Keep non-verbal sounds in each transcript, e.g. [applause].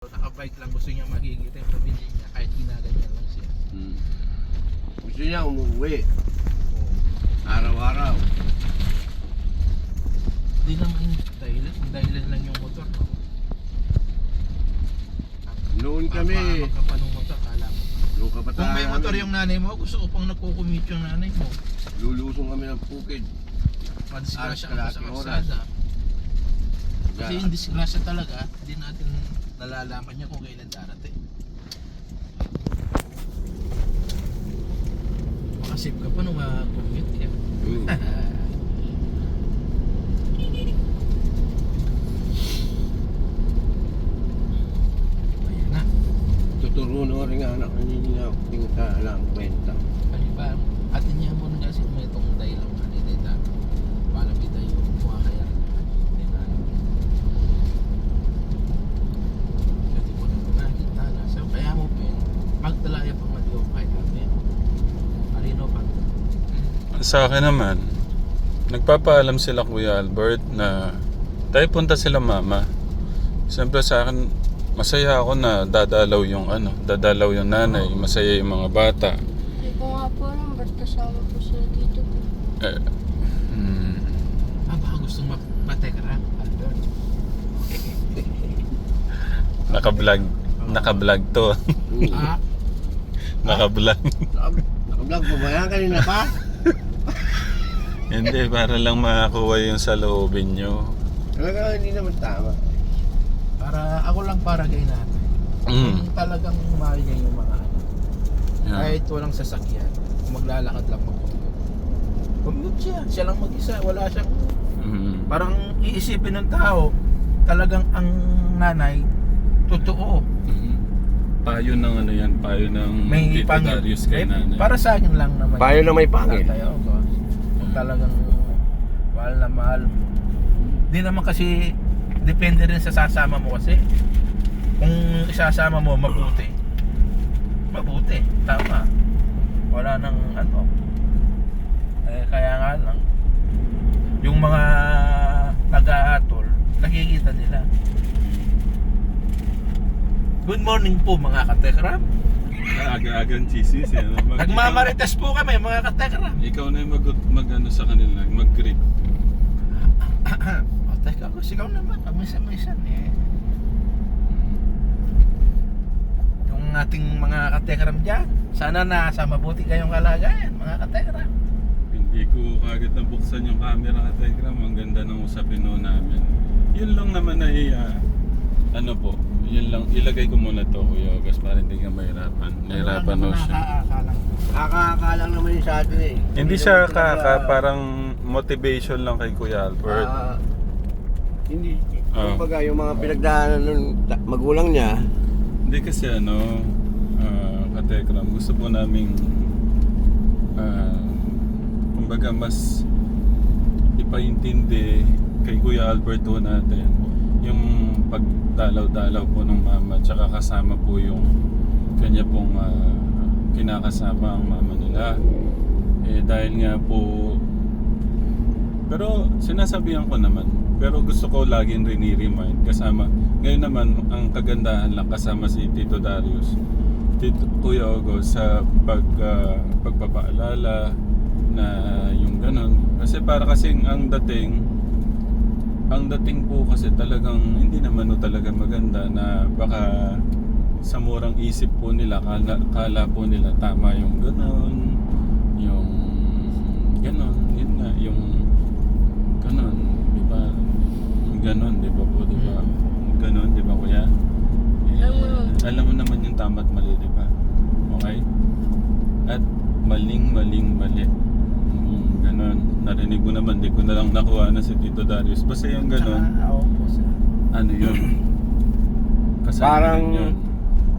Nakabike lang gusto niya makikita yung pamilya niya kahit ginaganyan lang siya. Hmm. Gusto niya umuwi. Oo. Araw-araw. Hindi naman dahilan, ang dahilan lang yung motor. No? Noon kami, ka pa ng motor, kala mo. nung kabataan Kung may motor yung nanay mo, gusto ko pang nagkukumute yung nanay mo. lulusong kami ng bukid. Madisgrasya ka pa sa kalsada. Kasi yung disgrasya talaga, hindi natin nalalaman niya kung kailan darating. Makasave ka pa nung mag-commute ka. Hmm. [laughs] Ayan na. Tuturo na rin anak niya yung alang kwenta. Ano ba? Atin niya mo na kasi may itong dahilan ka ni Tita. Para kita yung mga kaya rin naman. Hindi na alam. Kasi mo na nakita na. So, kaya mo pin, magdalaya pang maliw kay kami. Marino pa. Sa akin naman, nagpapaalam sila Kuya Albert na tayo punta sila mama. Siyempre sa akin, masaya ako na dadalaw yung ano, dadalaw yung nanay, masaya yung mga bata. Hindi ko nga po alam, ba't kasama po sila dito po. Eh, hmm, Ah, baka gustong mapatekra. Albert. [laughs] naka-vlog, naka-vlog to. [laughs] Ah, naka-vlog. Nakablog mo ba yan kanina pa? Hindi, para lang makakuha yung sa loobin nyo. Talaga hindi naman tama. para ako lang para kay natin. Mm. Kung talagang mahalaga yung mga ano. Yeah. Kahit walang sasakyan, maglalakad lang mag-commute. Commute siya. Siya lang mag-isa. Wala siyang... Mm. Parang iisipin ng tao, talagang ang nanay, totoo. Mm. Payo ng ano yan, payo ng May pangil. Darius kay Eh, nanay. para sa akin lang naman. Payo na may pangil. Tatay talagang mahal na mahal. Di naman kasi, depende rin sa sasama mo kasi. Kung isasama mo, mabuti. Mabuti, tama. Wala nang ano. Eh, kaya nga lang, yung mga nag-aatol, nakikita nila. Good morning po mga katekram. Aga-agang chismis eh. Mag- Nagmamarites po kami mga katekram. Ikaw na yung mag, mag ano sa kanila, mag-greet. [coughs] o, teka ko, sigaw naman. Pag minsan-minsan eh. Yung ating mga katekram dyan, sana nasa mabuti kayong kalagayan, mga katekram. Hindi ko kagad nabuksan yung camera ka Telegram. Ang ganda ng usapin no namin. Yun lang naman ay ah, ano po, yun lang, ilagay ko muna to Kuya August para hindi ka mahirapan. Nahirapan no siya. Kakakalang naman yung sa atin eh. Hindi siya naman kaka, parang motivation lang kay Kuya Albert. Ah, hindi. Ah. Kumbaga yung mga pinagdaanan ng ta- magulang niya, Hindi kasi ano, uh, katekram, gusto po naming ah, kumbaga mas ipaintindi kay Kuya Alberto natin yung pagdalaw-dalaw po ng mama tsaka kasama po yung kanya pong ah, kinakasama ang mama nila. Eh dahil nga po pero sinasabihan ko naman pero gusto ko laging rini-remind kasama ngayon naman ang kagandahan lang kasama si Tito Darius Tito Kuya Ogo sa pag ah, pagpapaalala na yung ganun. Kasi para kasing ang dating ang dating po kasi talagang hindi naman no talaga maganda na baka sa murang isip po nila kala, kala po nila tama yung ganun yung ganun yun nga yung ganun di ba? Ganun di ba po di ba? Ganun di ba kuya? Eh, Alam mo naman. yung tama at mali di ba? Okay? At maling maling mali narinig mo naman di ko na lang nakuha na si Tito Darius basta yung ganun Tsaka, ako po sa... ano yun [clears throat] kasalanan Parang- yun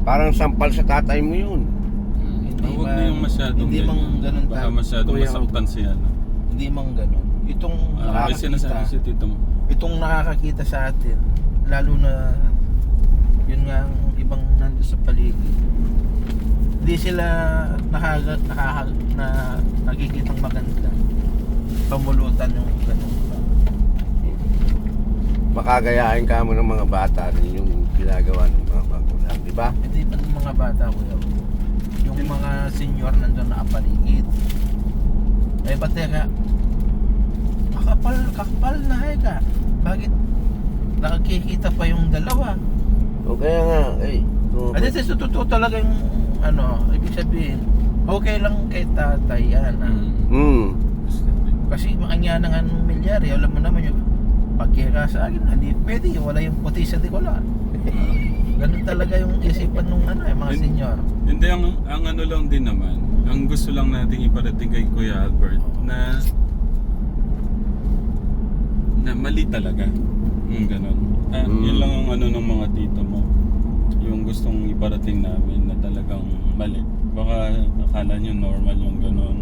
parang sampal sa tatay mo yun. Hmm. Hindi Huwag ba- na yung masyadong hindi bang ganun Baka masyadong Kuya masaktan siya. No? Hindi mang ganun. Itong Ah, may sinasabi nakakakita, si Tito mo. itong nakakakita sa atin, lalo na yun nga ang ibang nando sa paligid. Hindi sila nakaga, nakaka, na nakikitang maganda. Pamulutan yung ganun. Makagayahin ka mo ng mga bata rin yung ginagawa ng mga Di ba? Hindi pa ng mga bata kuya. Yung mga senior nandun nakapaligid. Eh ba't teka? Kakapal, kakapal na eh ka. Bakit nakikita pa yung dalawa? O kaya nga, eh. kung- Ano sa totoo talaga yung ano, ibig sabihin, okay lang kay tatay yan. ah. Mm. Hmm. Kasi makanya ng anong milyari, alam mo naman yung pagkira sa akin, hindi pwede, wala yung puti sa dikola. Ganun talaga yung isipan ng ano, eh, mga Hin- senior. Hindi, ang, ang ano lang din naman, ang gusto lang nating iparating kay Kuya Albert na na mali talaga. Yung ganun. Ah, Mm. Yun lang ang ano ng mga tito mo. Yung gustong iparating namin na talagang mali. Baka akala nyo normal yung ganun.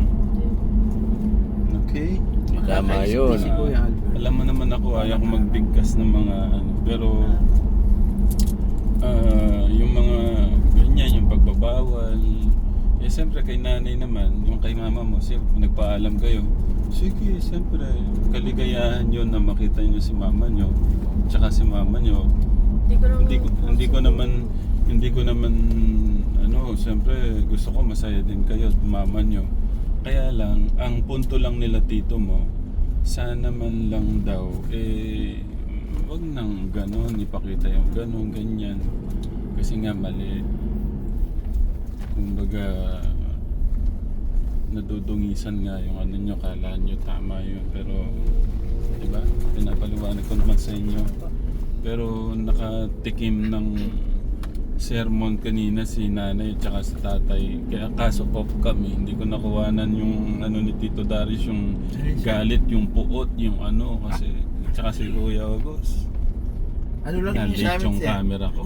Okay? Tama yun. din Si Kuya Albert. Alam mo naman ako, ayaw ko magbigkas ng mga ano. Pero, ah, yung mga ganyan, yung pagbabawal. Eh, siyempre kay nanay naman, yung kay mama mo, siyempre nagpaalam kayo. Sige, siyempre, kaligayahan yun na makita nyo si mama nyo. Tsaka si mama nyo. Hindi ko Hindi ko, hindi ko naman, hindi ko naman, ano, siyempre gusto ko masaya din kayo at mama nyo. Kaya lang, ang punto lang nila tito mo, sana man lang daw, eh, wag nang ganon, ipakita yung ganon, ganyan. Kasi nga mali. Kumbaga, nadudungisan nga yung ano nyo, kala nyo tama yun. Pero, di ba? Pinapaliwanag ko naman sa inyo. Pero nakatikim ng sermon kanina si nanay at si tatay. Kaya kaso off kami, hindi ko nakuwanan yung ano ni Tito Darius, yung galit, yung puot, yung ano. Kasi, tsaka si Kuya August. Ano lang yung sa yung camera ko.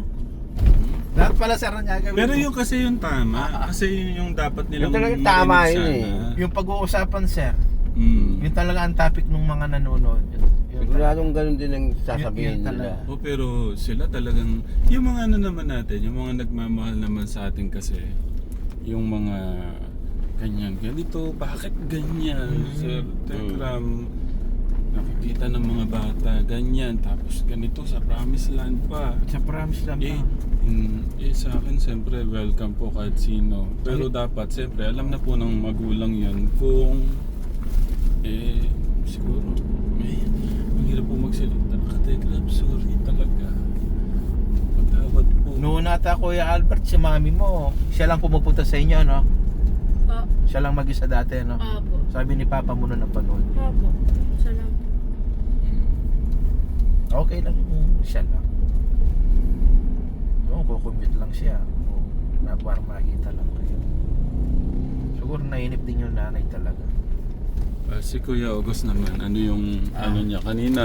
Lahat pala sa niya gawin Pero yung kasi yung tama, kasi yun yung dapat nilang Yung tama yun sana. Yung pag-uusapan sir, Mm. yun talaga ang topic ng mga nanonood. Yun, yun Siguradong ganun din ang sasabihin Yun- yun talaga. nila. Oh, pero sila talagang, yung mga ano naman natin, yung mga nagmamahal naman sa atin kasi, yung mga ganyan, ganito, bakit ganyan? Mm. Sir Tekram, nakikita ng mga bata, ganyan, tapos ganito sa promised land pa. Sa promise lang Eh, pa. in, eh, sa akin, siyempre, welcome po kahit sino. Pero dapat, siyempre, alam na po ng magulang yan kung, eh, siguro, hirap po magsalita. Kategram, sorry talaga. Patawad po. Noon nata Kuya Albert, si mami mo, siya lang pumupunta sa inyo, no? Pa, Siya lang mag-isa dati, no? apo. Sabi ni Papa mo na napanood. Apo. Salamat. Okay lang kung siya lang. Oo, kukumute lang siya. Oo, na para makita lang kayo. Siguro nainip din yung nanay talaga. Ah, si Kuya August naman, ano yung, Ah. ano niya, kanina,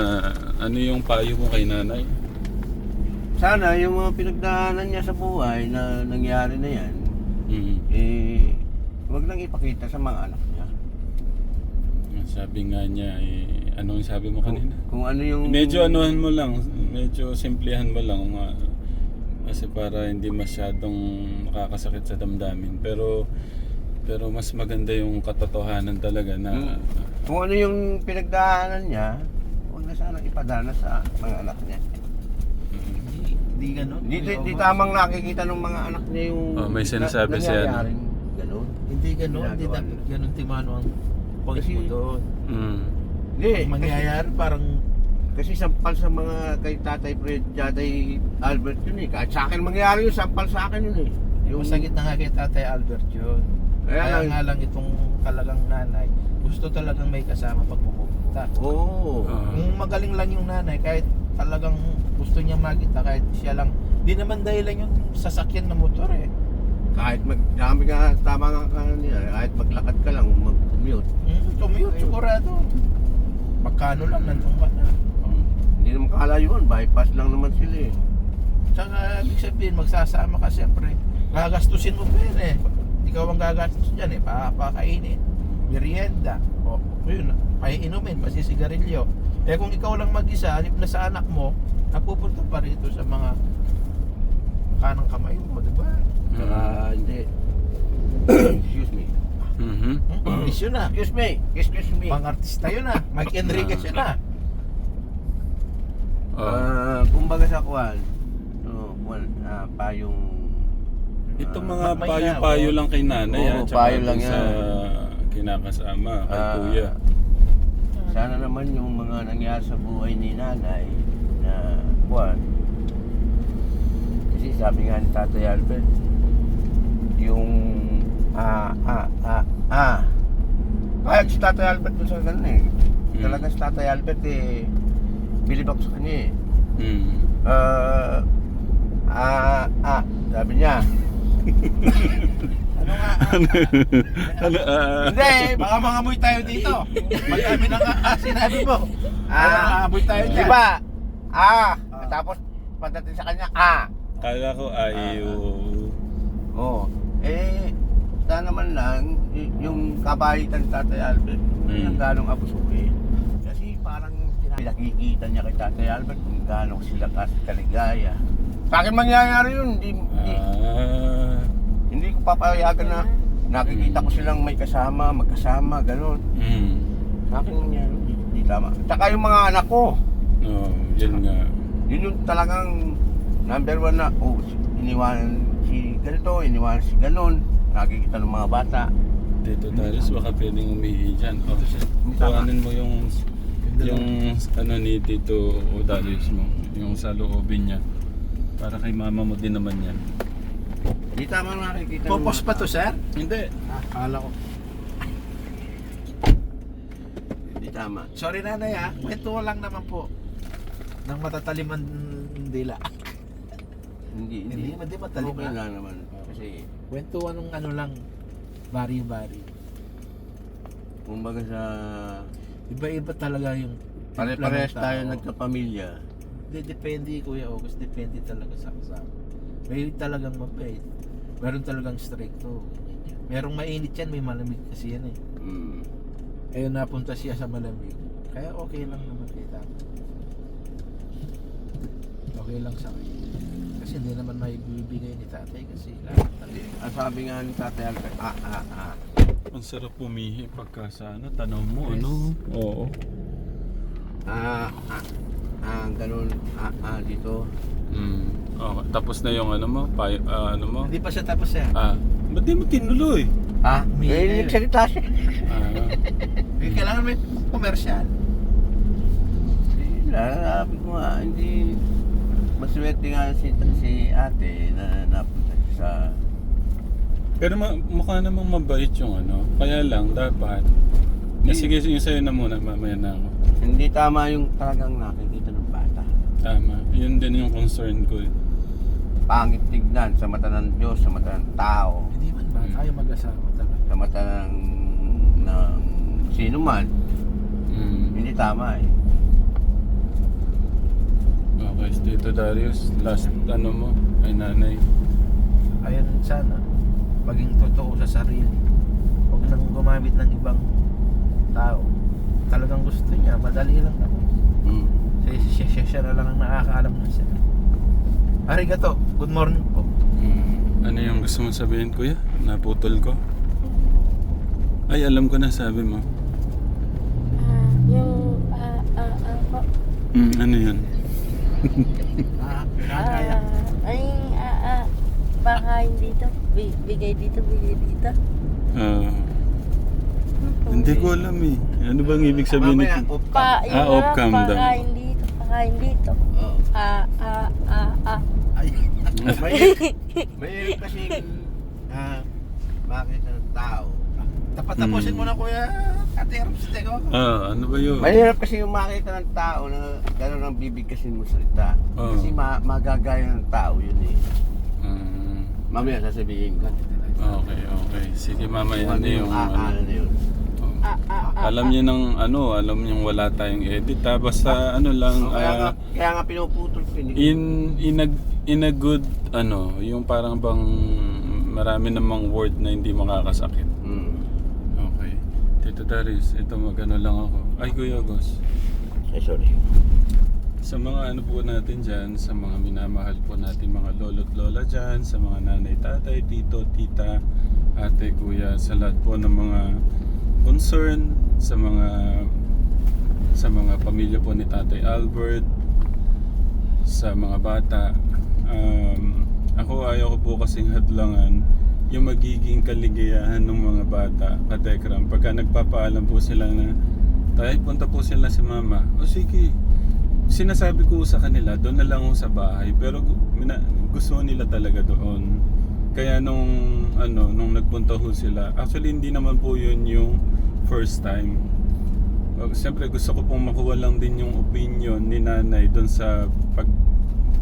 ano yung payo mo kay nanay? Sana yung mga pinagdaanan niya sa buhay na nangyari na yan, Mm. eh, wag nang ipakita sa mga anak niya. Sabi nga niya, eh, ano yung sabi mo kanina? Kung ano yung... Medyo anuhan mo lang, medyo simplihan mo lang mga kasi para hindi masyadong nakakasakit sa damdamin. Pero pero mas maganda yung katotohanan talaga na Hmm. Kung ano yung pinagdaanan niya, huwag na sana ipadana sa mga anak niya. Hindi, hindi ganun. Hindi, Kuya hindi August. tamang nakikita ng mga anak niya yung... Oh, may sinasabi na, siya, no? nangyayaring Ganun. Hindi ganun. Hindi Ginagawa dapat ganun timano ang point Kasi- mo doon. Mm. Hindi. Ang mangyayari parang Kasi sampal sa mga kay Tatay Fred, Tatay Albert yun eh. Kahit sa akin mangyari yun, sampal sa akin yun eh. yung masakit na nga kay Tatay Albert yun. Kaya Kaya, lang- nga lang itong talagang nanay, gusto talagang may kasama pag pupunta. Oo. Ah. Kung magaling lang yung nanay, kahit talagang gusto niya makita, kahit siya lang, di naman dahilan yung sasakyan na motor eh. Kahit mag, dami ka, tama nga ka niya, kahit maglakad ka lang, mag-commute. Mm, commute, Ayun. sigurado. Magkano lang, nandun ka na. Hindi naman kalayuan, bypass lang naman sila eh. Tsaka, ibig sabihin, magsasama ka siyempre. Gagastusin mo pa yun eh. Ikaw ang gagastos dyan eh, papakainin. Merienda. O, yun, paiinumin, pasisigarilyo. Eh kung ikaw lang mag-isa, halip na sa anak mo, napupunta pa rito sa mga kanang kamay mo, di ba? Saka hindi. Excuse me. Mhm. Hmm, yun ah. Excuse me. Excuse me. Pang artista yun ah. Mike Enriquez yun ah. Oh. Ah, kumbaga sa kuwan, no, kuwan, ah, payong Ito Ah, mga payo-payo lang kay nanay Oo, ah, tsaka payo lang dun sa yan. kinakasama kay Ah, kuya. Sana naman yung mga nangyari sa buhay ni nanay na buwan. Kasi sabi nga ni Tatay Albert, yung ah, ah, ah, ah. Payag si Tatay Albert dun sa ganun eh. Hmm. Talaga si Tatay Albert eh, bilib ako sa kanya eh. Mm. Ah, ah, sabi niya. Ano nga? [laughs] ano, ah, Hindi, baka mangamoy tayo dito. Magkami na nga ah, sinabi mo. Ah, Ah, mangamoy tayo Di dyan. ba? Ah, Ah. tapos pagdating sa kanya, ah. kala ko ayaw. Oo. Eh, sana naman lang, y- yung kabaitan ni Tatay Albert, Mm. mm. yung ganong abusuin. Kasi parang sinabi, nakikita niya kay Tatay Albert kung gano'ng sila kasi kaligaya. Sa akin mangyayari yun, hindi, hindi, Ah. hindi ko papayagan na nakikita ko silang may kasama, magkasama, gano'n. Mm. Sa akin mangyayari, hindi, hindi tama. Tsaka yung mga anak ko, No, yun nga. yun yung talagang number one na, oh, iniwanan si ganito, iniwanan si ganon. Nakikita ng mga bata. Tito Darius, baka pwedeng umihi dyan. Oh, Tama. kuhanin mo yung yung ano ni Tito Darius mo, yung sa loobin niya. Para kay mama mo din naman yan. Di tama nakikita ng Popos pa to, sir? Hindi. Ah, akala ko. Di tama. Sorry nanay ha, ito lang naman po. Nang matataliman dila. Hindi, Hindi, hindi. hindi matalim Okay lang naman. Kasi, Kwentuhan ng ano lang, bari-bari. kumbaga sa... Iba-iba talaga yung timpla ng tayo nagkapamilya. Hindi, depende Kuya August, depende talaga sa kasama. May talagang mabait. Meron talagang stricto. Merong mainit yan, may malamig kasi yan eh. Mm. Kaya napunta siya sa malamig. Kaya okay lang naman kay tata. Okay lang sa kanya. Kasi hindi naman may bibigay ni tatay kasi lahat Hindi. Ang sabi nga ni Tatay Albert, ah, ah, ah. Ang sarap pumihi pagka sana. Tanaw mo, Yes. ano? Oo. Ah, ah, ah, ganun, ah, ah, dito. Mm. Okay. Tapos na yung ano mo, pay, ah, ano mo? Hindi pa siya tapos eh. Ah, ba't di mo tinuloy? Ah, May- eh, nagsalita siya. Ah, Eh, kailangan may commercial. Sabi ko nga, hindi maswerte nga si, si ate na napunta siya sa... pero ma- mukha namang mabait yung ano. Kaya lang, dapat. Eh, sige, yung sa'yo na muna, mamaya na ako. Hindi tama yung talagang nakikita. Tama. Yun din yung concern ko. eh. Pangit tignan sa mata ng Diyos, sa mata ng tao, Hindi man ba? Hmm. Tayo mag-asawa talaga. sa mata ng, ng sino man. Mm. Hindi tama eh. Okay, Tito Darius, last ano mo, ay nanay. Ayun sana, maging totoo sa sarili. Huwag nang gumamit ng ibang tao. Talagang gusto niya, madali lang naman. Mm. Siya, siya, siya, siya na lang ang nakakaalam ng siya. Arigato, good morning po. Mm. Ano yung gusto mong sabihin, kuya? Naputol ko? Ay, alam ko na sabi mo. Ah, yung ah ah ah po. Mm, ano yun? Ah, [laughs] Ah, nakakaya. ay ah ah pakain dito. Bi- Bigay dito, bigay dito. Ah, po? hindi ko alam eh. Ano bang ibig sabihin Mamaya, nito? off Pa, yung Ah, ah, off-cam daw. pakain dito, pakain dito. Oo. Ah, ah, ah, ah. Ay, [laughs] May, may kasi ah, makita ng tao. tapusin Hmm. mo na kuya. Ate, harap sa tego. Ah, ano ba yun? Mahirap kasi yung makita ng tao na gano'n ang bibigkasin mo salita. Oo. Kasi ma magagaya ng tao yun eh. Ah, Mamaya sasabihin ko. okay, okay. Sige, mamaya na yung... ah, ano. ano na yun. Ah, ah, ah. Alam niyo ng ano, alam niyo wala tayong edit ha. Basta ano lang, So, kaya, nga, ah, kaya nga pinuputol eh. in, in, a, in a good, ano, yung parang bang marami namang word na hindi makakasakit. Mm. Okay. Tito Darius, ito magano lang ako. Ay, Kuya Gos. Eh, sorry. Sa mga ano po natin dyan, sa mga minamahal po natin mga lolo't lola dyan, sa mga nanay, tatay, tito, tita, ate, kuya, sa lahat po ng mga concern, sa mga sa mga pamilya po ni Tatay Albert, sa mga bata, um, Ako ayaw ko po kasing hadlangan yung magiging kaligayahan ng mga bata, katekram. Pagka nagpapaalam po sila na, tayo punta po sila si mama. O sige, sinasabi ko sa kanila, doon na lang sa bahay. Pero gusto nila talaga doon. Kaya nung, ano, nung nagpunta ho sila, actually hindi naman po yun yung first time. Uh, Siyempre gusto ko pong makuha lang din yung opinion ni nanay doon sa pag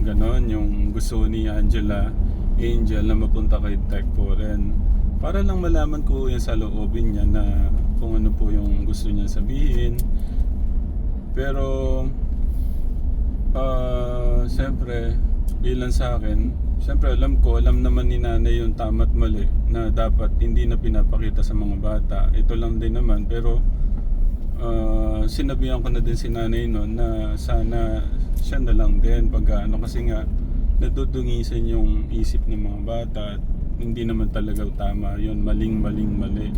ganon, yung gusto ni Angela Angel na mapunta kay Tech Foreign. Para lang malaman ko yan sa loobin niya na kung ano po yung gusto niya sabihin. Pero ah siyempre bilang sa akin, siyempre alam ko, alam naman ni nanay yung tama at mali na dapat hindi na pinapakita sa mga bata. Ito lang din naman pero ah, sinabihan ko na din si nanay noon na sana siya na lang din. Pag ano kasi nga nadudungisan yung isip ng mga bata at hindi naman talaga tama yun. Maling maling mali.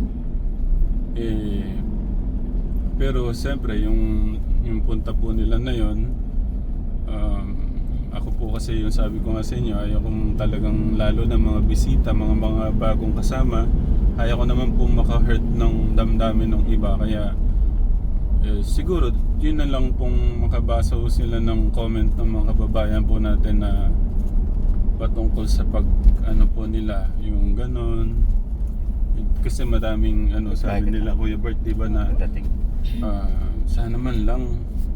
Eh pero siyempre yung yung punta po nila na um, ako po kasi yung sabi ko nga sa inyo ayaw kong talagang lalo na mga bisita mga mga bagong kasama ayaw ko naman po maka-hurt ng damdamin ng iba. Kaya eh, siguro yun na lang pong makabasa sila ng comment ng mga kababayan po natin na patungkol sa pag ano po nila yung ganon. Kasi madaming ano sabi nila Kuya Bert di ba na ah, sana man lang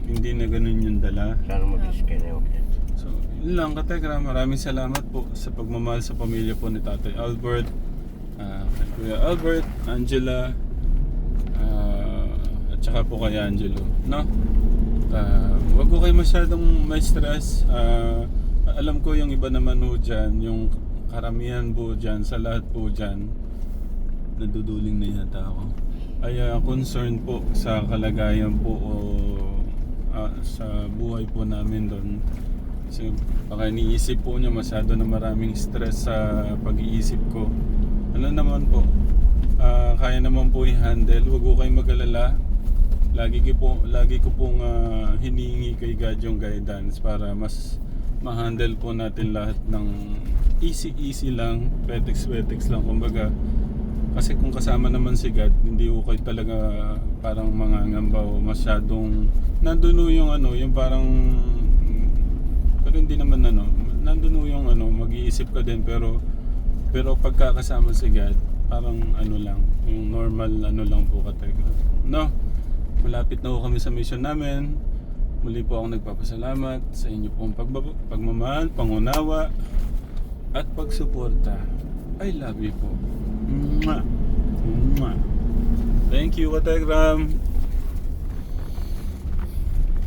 hindi na ganun yung dala. Sana yung So, yun lang katekra. Maraming salamat po sa pagmamahal sa pamilya po ni Tatay Albert, ah, kay Kuya Albert, Angela, ah, at saka po kay Angelo. No? Ah, wag ko kayo masyadong may stress. Ah, alam ko yung iba naman po dyan, yung karamihan po dyan, sa lahat po dyan, naduduling na yata ako. Ay ah, concerned po sa kalagayan po o ah, sa buhay po namin doon. Kasi baka iniisip po niya masyado na maraming stress sa pag-iisip ko. Ano naman po, ah, kaya naman po i-handle. Huwag po kayong mag-alala. Lagi ko po, lagi ko pong ah, hinihingi kay God yung guidance para mas ma-handle po natin lahat ng easy-easy lang, petex-petex lang kumbaga. Kasi kung kasama naman si God, hindi ko kayo talaga parang mangangamba o masyadong nandun ho yung ano, yung parang pero hindi naman ano, nandun yung ano, mag-iisip ka din pero pero pagkakasama si God, parang ano lang, yung normal ano lang po katega. No? Malapit na ho kami sa mission namin. Muli po ako nagpapasalamat sa inyo pong pagbab- pagmamahal, pangunawa, at pagsuporta. I love you po. Mwah. Mwah. Thank you, Kategram.